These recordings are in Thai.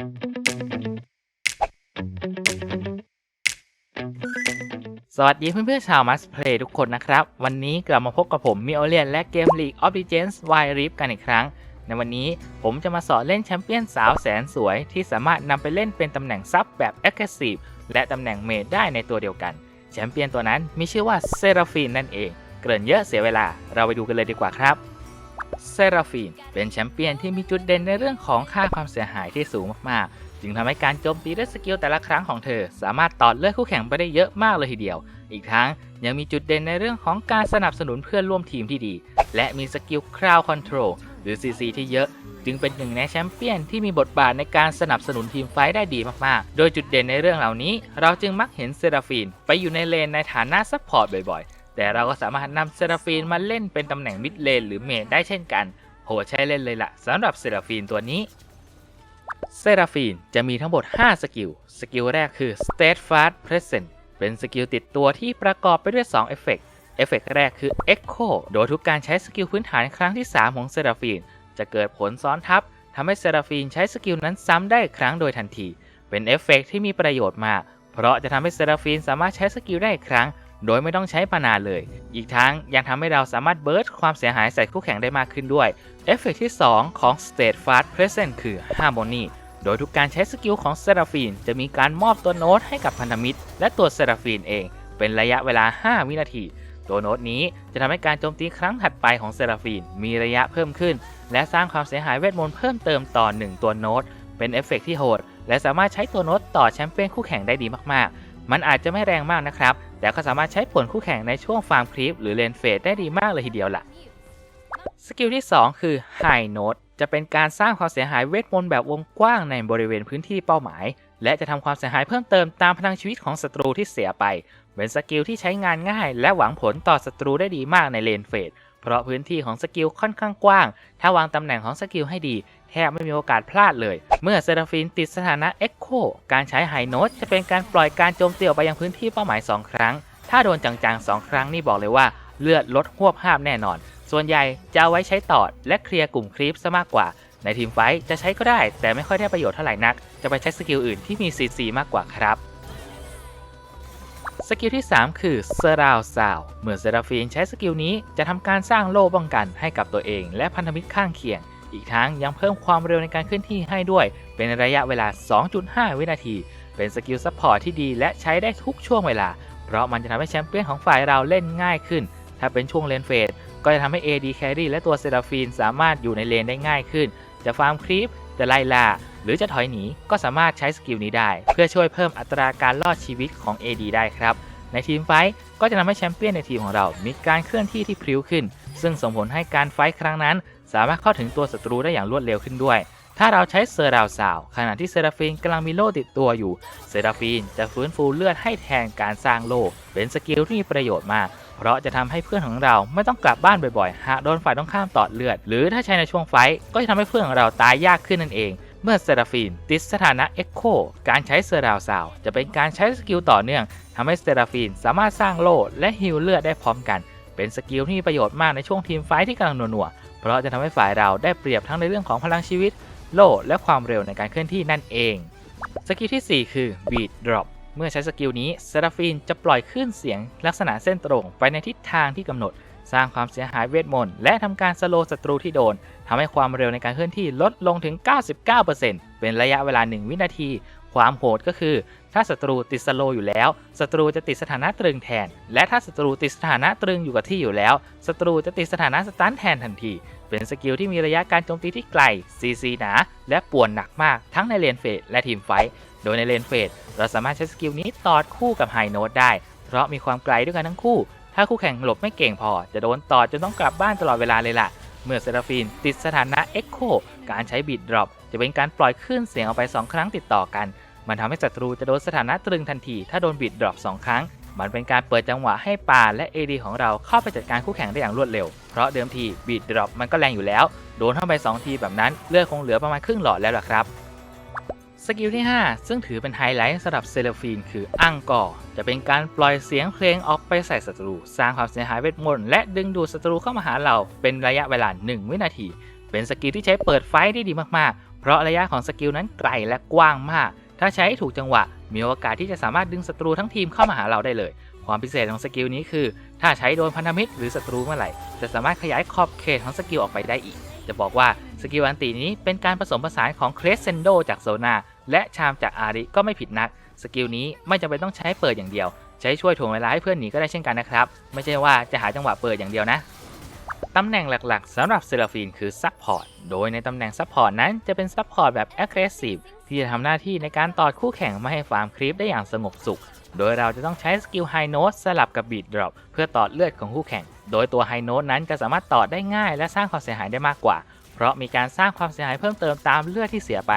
สวัสดีเพื่อนๆชาวมัสเพลย์ทุกคนนะครับ วันนี้กลับมาพบกับผมมิโอเลียนและเกม League of Legends Wild Rift กันอีกครั้ง ในวันนี้ผมจะมาสอนเล่นแชมเปี้ยนสาวแสนสวย ที่สามารถนำไปเล่นเป็นตำแหน่งซับแบบ Aggressive และตำแหน่งเมดได้ในตัวเดียวกัน แชมเปี้ยนตัวนั้นมีชื่อว่าเซราฟีนนั่นเอง เกริ่นเยอะเสียเวลาเราไปดูกันเลยดีกว่าครับ เซราฟีนเป็นแชมเปี้ยนที่มีจุดเด่นในเรื่องของค่าความเสียหายที่สูงมากๆ จึงทำให้การโจมตีด้วยสกิลแต่ละครั้งของเธอ สามารถตอดเลือดคู่แข่งไปได้เยอะมากเลยทีเดียว อีกทั้งยังมีจุดเด่นในเรื่องของการสนับสนุนเพื่อนร่วมทีมที่ดี และมีสกิลคราวคอนโทรลหรือ CC ที่เยอะ จึงเป็นหนึ่งในแชมเปี้ยนที่มีบทบาทในการสนับสนุนทีมไฟท์ได้ดีมากๆ โดยจุดเด่นในเรื่องเหล่านี้ เราจึงมักเห็นเซราฟีนไปอยู่ในเลนในฐานะซัพพอร์ตบ่อยๆ แต่เราก็สามารถนำเซราฟีนมาเล่นเป็นตำแหน่งมิดเลนหรือเมดได้เช่นกัน โหใช้เล่นเลยล่ะสำหรับเซราฟีนตัวนี้ เซราฟีนจะมีทั้งหมด 5 สกิล สกิลแรกคือ Steadfast Present เป็นสกิลติดตัวที่ประกอบไปด้วย 2 เอฟเฟกต์เอฟเฟกต์แรกคือ Echo โดยทุกการใช้สกิลพื้นฐานครั้งที่ 3 ของเซราฟีน จะเกิดผลซ้อนทับทำให้เซราฟีนใช้สกิลนั้นซ้ำได้ครั้งโดยทันที เป็นเอฟเฟกต์ที่มีประโยชน์มาก เพราะจะทำให้เซราฟีนสามารถใช้สกิลได้อีกครั้ง โดยไม่ต้องใช้ปานาเลย อีกทั้งยังทำให้เราสามารถเบิร์ดความเสียหายใส่คู่แข่งได้มากขึ้นด้วย เอฟเฟกต์ที่ 2 ของ State Fast Present คือ Harmony โดยทุกการใช้สกิลของเซราฟีนจะมีการมอบตัวโน้ตให้กับพันธมิตร และตัวเซราฟีนเอง เป็นระยะเวลา 5 วินาที ตัวโน้ตนี้จะทำให้การโจมตีครั้งถัดไปของเซราฟีนมีระยะเพิ่มขึ้น และสร้างความเสียหายเวทมนต์เพิ่มเติมต่อ 1 ตัวโน้ต เป็นเอฟเฟกต์ที่โหด และสามารถใช้ตัวโน้ตต่อแชมเปี้ยนคู่แข่งได้ดีมากๆ มันอาจจะไม่แรงมากนะครับ แต่ก็สามารถใช้ผลคู่แข่งในช่วงฟาร์มคลิปหรือเลนเฟสได้ดีมากเลยทีเดียวล่ะ สกิลที่ 2 คือ High Note จะเป็นการสร้างความเสียหายเวทมนต์แบบวงกว้างในบริเวณพื้นที่เป้าหมาย และจะทำความเสียหายเพิ่มเติมตามพลังชีวิตของศัตรูที่เสียไป เป็นสกิลที่ใช้งานง่าย และหวังผลต่อศัตรูได้ดีมากในเลนเฟส เพราะพื้นที่ของสกิลค่อนข้างกว้าง ถ้าวางตำแหน่งของสกิลให้ดี แทบไม่มีโอกาสพลาดเลย เมื่อเซราฟินติดสถานะ Echo การใช้ไฮโน e จะเป็นการปล่อยการโจมตีออกไปยังพื้นที่เป้าหมาย 2 ครั้ง ถ้าโดนจังๆ 2 ครั้งนี่บอกเลยว่าเลือดลดหวบห้าบแน่นอน ส่วนใหญ่จะเอาไว้ใช้ตอด และเคลียร์กลุ่มครีปซะมากกว่า ในทีมไฟท์จะใช้ก็ได้ แต่ไม่ค่อยได้ประโยชน์เท่าไหร่นัก จะไปใช้สกิลอื่นที่มี CC มากกว่าครับ สกิลที่ 3 คือเซรา w ซาวเมื่อเซราฟีนใช้สกิลนี้จะทำการสร้างโล่ป้องกันให้กับตัวเอง และพันธมิตรข้างเคียง อีกทั้งยังเพิ่มความเร็วในการเคลื่อนที่ให้ด้วย เป็นระยะเวลา 2.5 วินาที เป็นสกิลซัพพอร์ตที่ดีและใช้ได้ทุกช่วงเวลา เพราะมันจะทำให้แชมเปี้ยนของฝ่ายเราเล่นง่ายขึ้น ถ้าเป็นช่วงเลนเฟสก็จะทำให้ AD Carry และตัวเซราฟีนสามารถอยู่ในเลนได้ง่ายขึ้น จะฟาร์มครีปจะไล่ล่า หรือจะถอยหนีก็สามารถใช้สกิลนี้ได้ เพื่อช่วยเพิ่มอัตราการรอดชีวิตของ AD ได้ครับ ในทีมไฟท์ก็จะทำให้แชมเปี้ยนในทีมของเรา มีการเคลื่อนที่ที่พริ้วขึ้น ซึ่งส่งผลให้การไฟท์ครั้งนั้น สามารถเข้าถึงตัวศัตรูได้อย่างรวดเร็วขึ้นด้วย ถ้าเราใช้เซอร์ราวซาวขณะที่เซราฟีนกำลังมีโล่ติดตัวอยู่ เซราฟีนจะฟื้นฟูเลือดให้แทนการสร้างโล่เป็นสกิลที่มีประโยชน์มากเพราะจะทำให้เพื่อนของเราไม่ต้องกลับบ้านบ่อยๆ หากโดนฝ่ายต้องข้ามตอดเลือด หรือถ้าใช้ในช่วงไฟท์ก็จะทำให้เพื่อนของเราตายยากขึ้นนั่นเอง เมื่อเซราฟีนติดสถานะ Echo การใช้เซอร์ราวซาวจะเป็นการใช้สกิลต่อเนื่องทำให้เซราฟีนสามารถสร้างโล่และฮิลเลือดได้พร้อมกัน เป็นสกิลที่มีประโยชน์มากในช่วงทีมไฟที่กำลังหนัวๆเพราะจะทำให้ฝ่ายเราได้เปรียบทั้งในเรื่องของพลังชีวิต โล่และความเร็วในการเคลื่อนที่นั่นเอง สกิลที่ 4 คือ Beat Drop เมื่อใช้สกิลนี้เซราฟีนจะปล่อยคลื่นเสียงลักษณะเส้นตรงไปในทิศทางที่กำหนด สร้างความเสียหายเวทมนต์และทำการสโลว์ศัตรูที่โดนทำให้ความเร็วในการเคลื่อนที่ลดลงถึง 99%เป็นระยะเวลา 1 วินาที ความโหดก็คือ ถ้าศัตรูติดสโลว์อยู่แล้วศัตรูจะติดสถานะตรึงแทน และถ้าศัตรูติดสถานะตรึงอยู่กับที่อยู่แล้วศัตรูจะติดสถานะสตันแทนทันที เป็นสกิลที่มีระยะการโจมตีที่ไกล CC หนาและป่วนหนักมากทั้งในเลนเฟสและทีมไฟท์โดยในเลนเฟสเราสามารถใช้สกิลนี้ตอดคู่กับไฮโน e ได้ เพราะมีความไกลด้วยกันทั้งคู่ ถ้าคู่แข่งหลบไม่เก่งพอ จะโดนต่อจนต้องกลับบ้านตลอดเวลาเลยล่ะ เมื่อเซราฟีนติดสถานะ Echo การใช้บีดดรอปจะเป็นการปล่อยคลื่นเสียงออกไป 2 ครั้งติดต่อกัน มันทำให้ศัตรูจะโดนสถานะตรึงทันที ถ้าโดนบีดดรอป2ครั้ง มันเป็นการเปิดจังหวะให้ป่าและ AD ของเราเข้าไปจัดการคู่แข่งได้อย่างรวดเร็ว เพราะเดิมทีบีดดรอปมันก็แรงอยู่แล้ว โดนเข้าไป2ทีแบบนั้นเลือดคงเหลือประมาณครึ่งหลอดแล้วล่ะครับ สกิลที่ 5 ซึ่งถือเป็นไฮไลท์สำหรับเซเลฟีนคืออังกอร์จะเป็นการปล่อยเสียงเพลงออกไปใส่ศัตรู สร้างความเสียหายเวทมนต์และดึงดูดศัตรูเข้ามาหาเราเป็นระยะเวลา 1 วินาที เป็นสกิลที่ใช้เปิดไฟได้ดีมากๆ เพราะระยะของสกิลนั้นไกลและกว้างมาก ถ้าใช้ถูกจังหวะ มีโอกาสที่จะสามารถดึงศัตรูทั้งทีมเข้ามาหาเราได้เลย ความพิเศษของสกิลนี้คือ ถ้าใช้โดนพันธมิตรหรือศัตรูเมื่อไหร่จะสามารถขยายขอบเขตของสกิลออกไปได้อีก จะบอกว่า สกิลอันตินี้เป็นการผสมผสานของเครสเซนโดจากโซนาและชามจากอาริก็ไม่ผิดนัก สกิลนี้ไม่จำเป็นต้องใช้เปิดอย่างเดียว ใช้ช่วยถ่วงเวลาให้เพื่อนหนีก็ได้เช่นกันนะครับ ไม่ใช่ว่าจะหาจังหวะเปิดอย่างเดียวนะตำแหน่งหลักๆสำหรับเซราฟีนคือซั p พอร์ต โดยในตำแหน่งซั p พอร์ตนั้นจะเป็นซั p พอร์ตแบบ Aggressive ที่จะทำหน้าที่ในการตอดคู่แข่งไม่ให้ฟาร์มครีปได้อย่างสงบสุข โดยเราจะต้องใช้สกิลไฮโน e สลับกับบีดดรอปเพื่อตอดเลือดของคู่แข่ง โดยตัวไฮโน e นั้นจะสามารถตอดได้ง่ายและสร้างความเสียหายได้มากกว่า เพราะมีการสร้างความเสียหายเพิ่มเติมตามเลือดที่เสียไป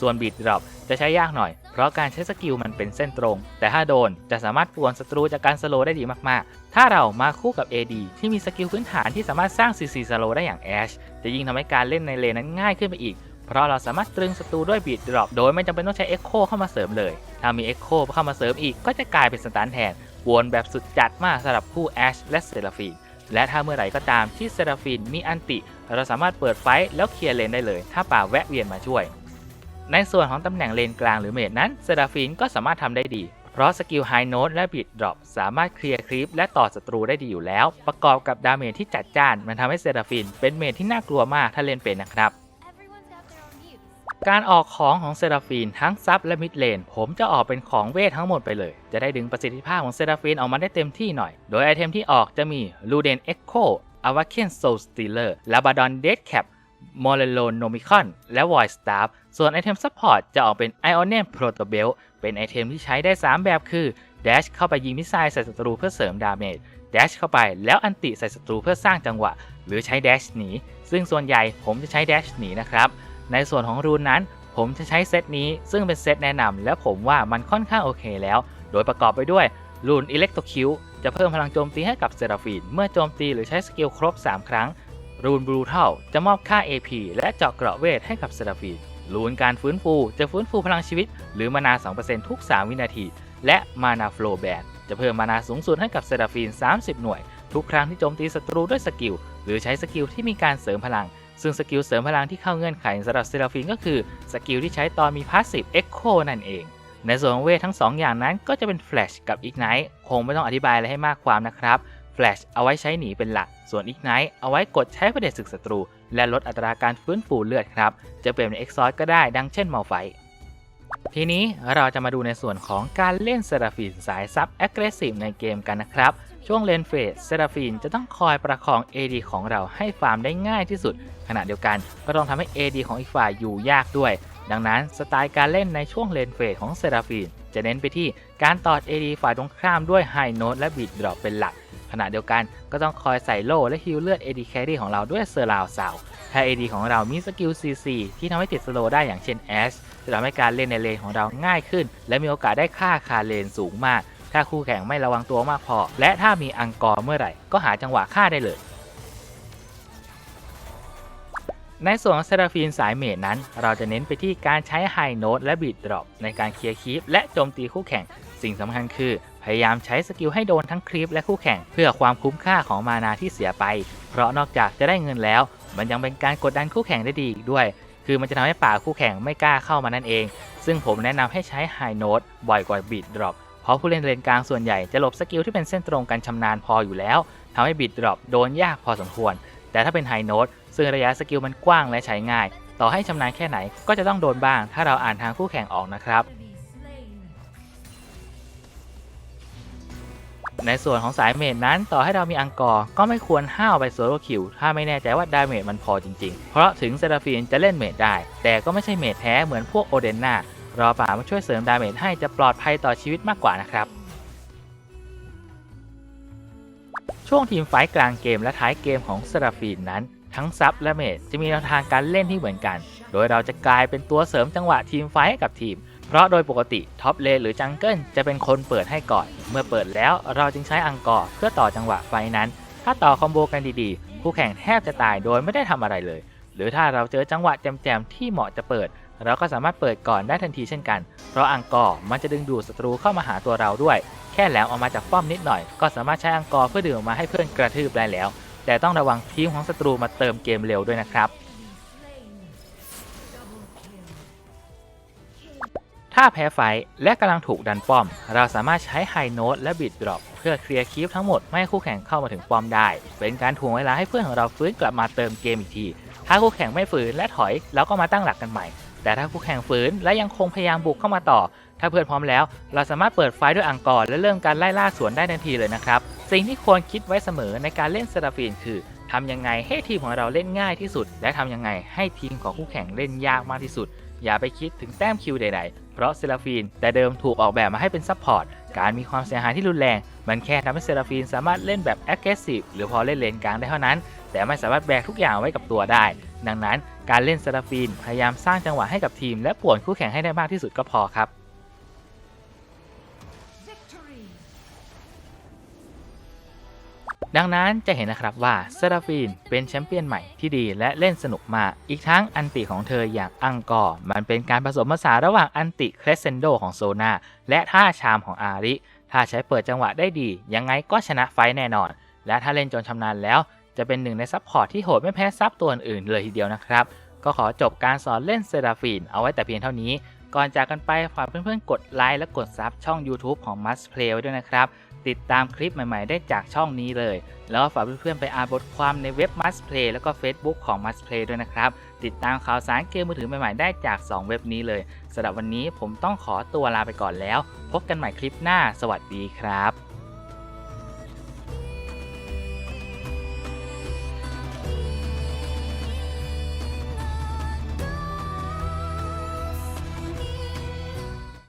ส่วนบีดดรอปจะใช้ยากหน่อย เพราะการใช้สกิลมันเป็นเส้นตรง แต่ถ้าโดนจะสามารถป่วนศัตรูจากการสโลได้ดีมากๆ ถ้าเรามาคู่กับ AD ที่มีสกิลพื้นฐานที่สามารถสร้าง CC สโลได้อย่าง Ash จะยิ่งทำให้การเล่นในเลนนั้นง่ายขึ้นไปอีกเพราะเราสามารถตรึงศัตรูด้วยบีดดรอปโดยไม่จำเป็นต้องใช้ Echo เข้ามาเสริมเลย ถ้ามี Echo เข้ามาเสริมอีกก็จะกลายเป็นสตันแทน วนแบบสุดจัดมากสำหรับคู่ Ash และเซราฟีน และถ้าเมื่อไหร่ก็ตามที่เซราฟินมีอันติ เราสามารถเปิดไฟแล้วเคลียร์เลนได้เลย ถ้าป่าแวะเวียนมาช่วย ในส่วนของตำแหน่งเลนกลางหรือเมดนั้นเซราฟินก็สามารถทำได้ดี เพราะสกิลไฮโนดและบิดดรอปสามารถเคลียร์คลิปและต่อศัตรูได้ดีอยู่แล้ว ประกอบกับดาเมจที่จัดจ้าน มันทำให้เซราฟินเป็นเมดที่น่ากลัวมากถ้าเล่นเป็นนะครับ การออกของของเซราฟีนทั้งซับและมิดเลน ผมจะออกเป็นของเวททั้งหมดไปเลย จะได้ดึงประสิทธิภาพของเซราฟีนออกมาได้เต็มที่หน่อย โดยไอเทมที่ออกจะมีลูเดนเอ็กโคอวาเคนโซลสตีเลอร์ลาบาดอนเดดแคปมอลโลโนมิคอน และวอยสตาร์ส่วนไอเทมซัพพอร์ตจะออกเป็นไอออนเน p โปรโตเบลเป็นไอเทมที่ใช้ได้ 3 แบบคือเด a s h เข้าไปยิงมิสไซล์ใส่ศัตรูเพื่อเสริมดาเมจ d a s h เข้าไปแล้วอันติใส่ศัตรูเพื่อสร้างจังหวะ หรือใช้ dash หนี ซึ่งส่วนใหญ่ผมจะใช้ dash หนีนะครับ ในส่วนของรูนนั้น ผมจะใช้เซตนี้ซึ่งเป็นเซตแนะนำและผมว่ามันค่อนข้างโอเคแล้ว โดยประกอบไปด้วยรูนอิเล็กโทคิวจะเพิ่มพลังโจมตีให้กับเซราฟีนเมื่อโจมตีหรือใช้สกิลครบ 3 ครั้ง รูนบรูเทลจะมอบค่า AP และเจาะเกราะเวทให้กับเซราฟีนรูนการฟื้นฟูจะฟื้นฟูพลังชีวิต หรือมานา 2%ทุก 3 วินาที และมานาโฟลแบนจะเพิ่มมานาสูงสุดให้กับเซราฟีน 30 หน่วย ทุกครั้งที่โจมตีศัตรูด้วยสกิล หรือใช้สกิลที่มีการเสริมพลัง ซึ่งสกิลเสริมพลังที่เข้าเงื่อนไขสำหรับเซราฟีนก็คือสกิลที่ใช้ตอนมีพาสซีฟเอ็กโคนั่นเอง ในส่วนของเวททั้ง 2 อย่างนั้นก็จะเป็นแฟลชกับ Ignite คงไม่ต้องอธิบายอะไรให้มากความนะครับแฟลชเอาไว้ใช้หนีเป็นหลัก ส่วน Ignite เอาไว้กดใช้ประเดชศึกศัตรู และลดอัตราการฟื้นฟูเลือดครับ จะเปลี่ยนเป็น Exhaust ก็ได้ดังเช่นมอลไฟทีนี้เราจะมาดูในส่วนของการเล่นเซราฟีนสายซับ Aggressive ในเกมกันนะครับ ช่วงเลนเฟสเซราฟีนจะต้องคอยประคอง AD ของเราให้ฟาร์มได้ง่ายที่สุด ขณะเดียวกันก็ต้องทำให้ AD ของอีกฝ่ายอยู่ยากด้วย ดังนั้นสไตล์การเล่นในช่วงเลนเฟสของเซราฟีนจะเน้นไปที่การตอด AD ฝ่ายตรงข้ามด้วยไฮโน e และบีดดรอปเป็นหลัก ขณะเดียวกันก็ต้องคอยใส่โล่และฮิลเลือด AD Carry ของเราด้วยเซอร์ราวซาวถ้า AD ของเรามีสกิล CC ที่ทำให้ติดสโลได้อย่างเช่น Ash จะทำให้การเล่นในเลนของเราง่ายขึ้น และมีโอกาสได้ค่าคาเลนสูงมาก ถ้าคู่แข่งไม่ระวังตัวมากพอ และถ้ามีอังกอร์เมื่อไหร่ ก็หาจังหวะฆ่าได้เลย ในส่วนของเซราฟีนสายเมจนั้น เราจะเน้นไปที่การใช้ไฮโน e และบีดดรอปในการเคลียร์คีปและโจมตีคู่แข่ง สิ่งสำคัญคือพยายามใช้สกิลให้โดนทั้งคลิปและคู่แข่ง เพื่อความคุ้มค่าของมานาที่เสียไป เพราะนอกจากจะได้เงินแล้ว มันยังเป็นการกดดันคู่แข่งได้ดีอีกด้วย คือมันจะทำให้ป่าคู่แข่งไม่กล้าเข้ามานั่นเอง ซึ่งผมแนะนำให้ใช้ไฮโน e บ่อยกว่าบีดดรอป เพราะผู้เล่นเลนกลางส่วนใหญ่จะหลบสกิลที่เป็นเส้นตรงกันชำนาญพออยู่แล้วทำให้บีดดรอปโดนยากพอสมควร แต่ถ้าเป็นไฮโน e ซึ่งระยะสกิลมันกว้างและใช้ง่าย ต่อให้ชำนาญแค่ไหนก็จะต้องโดนบ้าง ถ้าเราอ่านทางคู่แข่งออกนะครับ ในส่วนของสายเมจนั้นต่อให้เรามีอังกอร์ก็ไม่ควรห้าวไปโซโลคิวถ้าไม่แน่ใจว่าดาเมจมันพอจริงๆ เพราะถึงเซราฟีนจะเล่นเมจได้ แต่ก็ไม่ใช่เมจแท้เหมือนพวกโอเดนนา รอป่ามาช่วยเสริมดาเมจให้จะปลอดภัยต่อชีวิตมากกว่านะครับ ช่วงทีมไฟกลางเกมและท้ายเกมของเซราฟีนนั้น ทั้งซับและเมจจะมีแนวทางการเล่นที่เหมือนกัน โดยเราจะกลายเป็นตัวเสริมจังหวะทีมไฟให้กับทีม เพราะโดยปกติท็อปเลนหรือจังเกิลจะเป็นคนเปิดให้ก่อน เมื่อเปิดแล้วเราจึงใช้อังกอร์เพื่อต่อจังหวะไฟนั้น ถ้าต่อคอมโบกันดีๆคู่แข่งแทบจะตายโดยไม่ได้ทำอะไรเลย หรือถ้าเราเจอจังหวะแจมๆที่เหมาะจะเปิด เราก็สามารถเปิดก่อนได้ทันทีเช่นกัน เพราะอังกอร์มันจะดึงดูดศัตรูเข้ามาหาตัวเราด้วย แค่แหลมออกมาจากป้อมนิดหน่อย ก็สามารถใช้อังกอร์เพื่อดึงออกมาให้เพื่อนกระทืบได้แล้ว แต่ต้องระวังทีมของศัตรูมาเติมเกมเร็วด้วยนะครับ ถ้าแพ้ไฟและกำลังถูกดันป้อม เราสามารถใช้ไฮโนตและบิดดรอปเพื่อเคลียร์คีฟทั้งหมดไม่ให้คู่แข่งเข้ามาถึงป้อมได้ เป็นการถ่วงเวลาให้เพื่อนของเราฟื้นกลับมาเติมเกมอีกที ถ้าคู่แข่งไม่ฝืนและถอยเราก็มาตั้งหลักกันใหม่ แต่ถ้าคู่แข่งฝืนและยังคงพยายามบุกเข้ามาต่อ ถ้าเพื่อนพร้อมแล้ว เราสามารถเปิดไฟด้วยอังกอร์และเริ่มการไล่ล่าสวนได้ทันทีเลยนะครับ สิ่งที่ควรคิดไว้เสมอในการเล่นเซราฟีนคือทำยังไงให้ทีมของเราเล่นง่ายที่สุด และทำยังไงให้ทีมของคู่แข่งเล่นยากมากที่สุด อย่าไปคิดถึงแต้มคิวใดๆ เพราะเซราฟีนแต่เดิมถูกออกแบบมาให้เป็นซัพพอร์ตการมีความเสียหายที่รุนแรง มันแค่ทำให้เซราฟีนสามารถเล่นแบบ aggressive หรือพอเล่นเลนกลางได้เท่านั้น แต่ไม่สามารถแบกทุกอย่างไว้กับตัวได้ ดังนั้นการเล่นเซราฟีนพยายามสร้างจังหวะให้กับทีม และป่วนคู่แข่งให้ได้มากที่สุดก็พอครับดังนั้นจะเห็นนะครับว่าเซราฟีนเป็นแชมเปี้ยนใหม่ที่ดีและเล่นสนุกมาก อีกทั้งอันติของเธออย่างอังกอร์มันเป็นการผสมผสานระหว่างอันติเครสเซนโดของโซนาและท่าชามของอาริ ถ้าใช้เปิดจังหวะได้ดี ยังไงก็ชนะไฟต์แน่นอน และถ้าเล่นจนชำนาญแล้ว จะเป็นหนึ่งในซัพพอร์ตที่โหดไม่แพ้ซับตัวอื่นๆเลยทีเดียวนะครับ ก็ขอจบการสอนเล่นเซราฟีนเอาไว้แต่เพียงเท่านี้ ก่อนจากกันไปฝากเพื่อนๆ กดไลค์และกดซับช่อง YouTube ของ Must Play ไว้ด้วยนะครับ ติดตามคลิปใหม่ๆ ได้จากช่องนี้เลย แล้วก็ฝากเพื่อนๆ ไปอ่านบทความในเว็บ Must Play แล้วก็ Facebook ของ Must Play ด้วยนะครับ ติดตามข่าวสารเกมมือถือใหม่ๆ ได้จาก 2 เว็บนี้เลยสำหรับวันนี้ผมต้องขอตัวลาไปก่อนแล้ว พบกันใหม่คลิปหน้า สวัสดีครับ